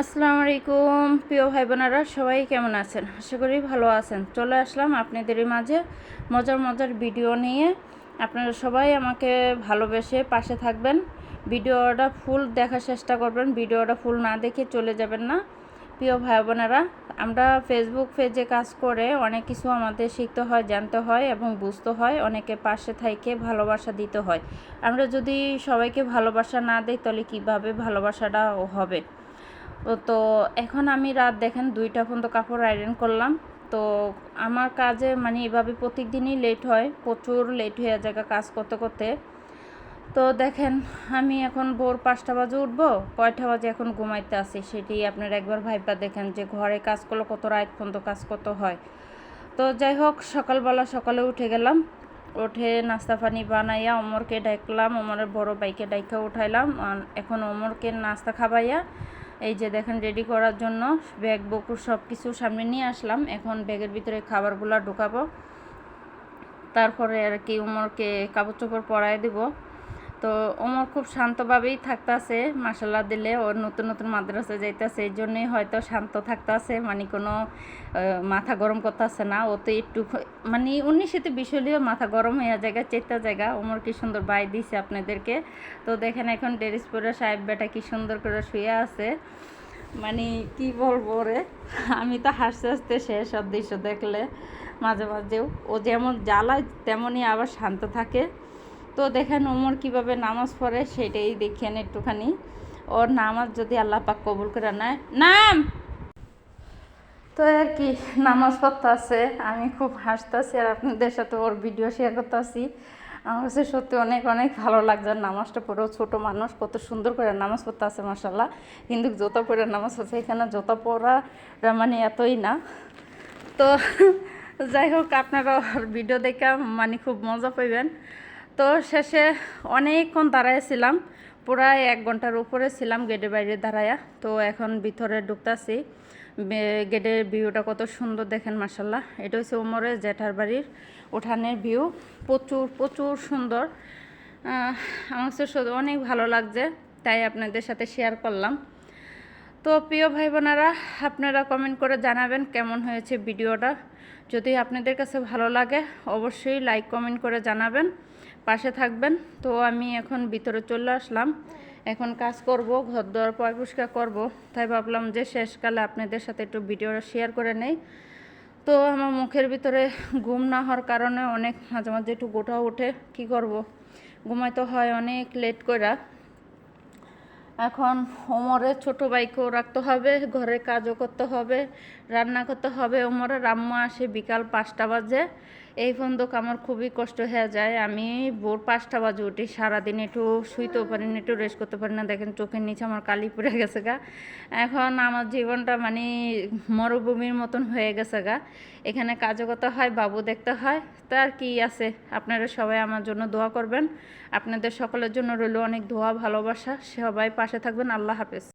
আসসালামু আলাইকুম, প্রিয় ভাই বোনেরা সবাই কেমন আছেন? আশা করি ভালো আছেন। চলে আসলাম আপনাদেরই মাঝে মজার মজার ভিডিও নিয়ে। আপনারা সবাই আমাকে ভালোবেসে পাশে থাকবেন। ভিডিওটা ফুল দেখার চেষ্টা করবেন, ভিডিওটা ফুল না দেখে চলে যাবেন না। প্রিয় ভাই বোনেরা আমরা ফেসবুক পেজে কাজ করে অনেক কিছু আমাদের শিখতে হয়, জানতে হয় এবং বুঝতে হয়। অনেকে পাশে থাইকে ভালোবাসা দিতে হয়। আমরা যদি সবাইকে ভালোবাসা না দিই, তাহলে কীভাবে ভালোবাসাটা হবে? তো এখন আমি রাত দেখেন দুইটা পর্যন্ত কাপড় আয়রন করলাম। তো আমার কাজে মানে এভাবে প্রত্যেক দিনই লেট হয়, প্রচুর লেট হয়ে জায়গা কাজ করতে করতে। তো দেখেন আমি এখন ভোর পাঁচটা বাজে উঠবো, কয়টা বাজে এখন ঘুমাইতে আসি সেটি আপনারা একবার ভাইবা দেখেন যে ঘরে কাজ করলে কত রাত পর্যন্ত কাজ কত হয়। তো যাই হোক, সকালবেলা সকালে উঠে গেলাম, উঠে নাস্তা পানি বানাইয়া অমরকে ডাকলাম অমরের বড় বাইকে ডাইকা উঠাইলাম। এখন অমরকে নাস্তা খাবাইয়া এই যে দেখেন রেডি করার জন্য ব্যাগ বকু সব কিছু সামনে নিয়ে আসলাম। এখন ব্যাগের ভিতরে খাবারগুলো ঢোকাবো। তারপরে আর কি, উমরকে কাপড় চোপড় পরাই দেবো। তো ওমর খুব শান্তভাবেই থাকতেছে মাসাল্লাহ দিলে ওর নতুন নতুন মাদ্রাসা যাইতেছে, এই জন্যই হয়তো শান্ত থাকতেছে মানে কোনো মাথা গরম করতেছে না, ও তো একটু মানে উনিশেতে বিষয়লিও মাথা গরম হয়ে জায়গা চেতা জায়গা, ওমর কি সুন্দর বাই দিছে আপনাদেরকে। তো দেখেন এখন ড্রেস পরে সাহেব বেটা কি সুন্দর করে শুয়ে আছে। মানে কি বলব রে, আমি তো হাসতে হাসতে শেষ দৃশ্য দেখলে মাঝে মাঝেও, ও যেমন জ্বালায় তেমনই আবার শান্ত থাকে। তো দেখেন ওমর কীভাবে নামাজ পড়ে সেটাই দেখেন একটুখানি। ওর নামাজ যদি আল্লাহ পাক কবুল করে নেয়। নাম! তো আর কি, নামাজ পড়তে আছে আমি খুব হাসতেছি আর আপনাদের সাথে ওর ভিডিও শেয়ার করতে আসি আমার কাছে সত্যি অনেক অনেক ভালো লাগছে নামাজটা পড়েও ছোটো মানুষ, কত সুন্দর করে নামাজ পড়তে আছে মাসাল্লাহ কিন্তু যত করে নামাজ পড়ছে এখানে যত পড়া মানে এতই না। তো যাই হোক আপনারা ভিডিও দেখে মানে খুব মজা পাইবেন। তো শেষে অনেকক্ষণ দাঁড়াইছিলাম, প্রায় এক ঘণ্টার উপরে ছিলাম গেটের বাইরে দাঁড়ায়া তো এখন ভিতরে ঢুকতেছি। গেটের ভিউটা কত সুন্দর দেখেন মাসাল্লাহ এটা হচ্ছে উমরের জেঠার বাড়ির উঠানের ভিউ। প্রচুর প্রচুর সুন্দর। আমার কাছে অনেক ভালো লাগছে, তাই আপনাদের সাথে শেয়ার করলাম। তো প্রিয় ভাই বোনেরা আপনারা কমেন্ট করে জানাবেন কেমন হয়েছে ভিডিওটা। যদি আপনাদের কাছে ভালো লাগে, অবশ্যই লাইক কমেন্ট করে জানাবেন। পাশে থাকবেন। তো আমি এখন ভিতরে চলে আসলাম। এখন কাজ করব, ঘর পয় পরিষ্কার করব। তাই ভাবলাম যে শেষকালে আপনাদের সাথে একটু ভিডিওটা শেয়ার করে নেই। তো আমার মুখের ভিতরে ঘুম না হওয়ার কারণে অনেক মাঝে মাঝে একটু গোটা উঠে কি করব? ঘুমাইতে হয় অনেক লেট করে এখন ওমরের ছোট বাইকও রাখতে হবে, ঘরে কাজও করতে হবে, রান্না করতে হবে। ওমরের রাম্মা আসে বিকাল পাঁচটা বাজে। এই ফন্দক আমার খুবই কষ্ট হয়ে যায়। আমি ভোর পাঁচটা বাজে উঠি, সারাদিন একটু শুইতেও পারি না, একটু রেস্ট করতে পারি না। দেখেন চোখের নিচে আমার কালি পড়ে গেছে গা। এখন আমার জীবনটা মানে মরুভূমির মতন হয়ে গেছে গা। এখানে কাজও করতে হয়, বাবু দেখতে হয়। তার কি আছে? আপনারা সবাই আমার জন্য দোয়া করবেন। আপনাদের সকলের জন্য রইল অনেক দোয়া, ভালোবাসা। সবাই পাশে থাকবেন। আল্লাহ হাফেজ।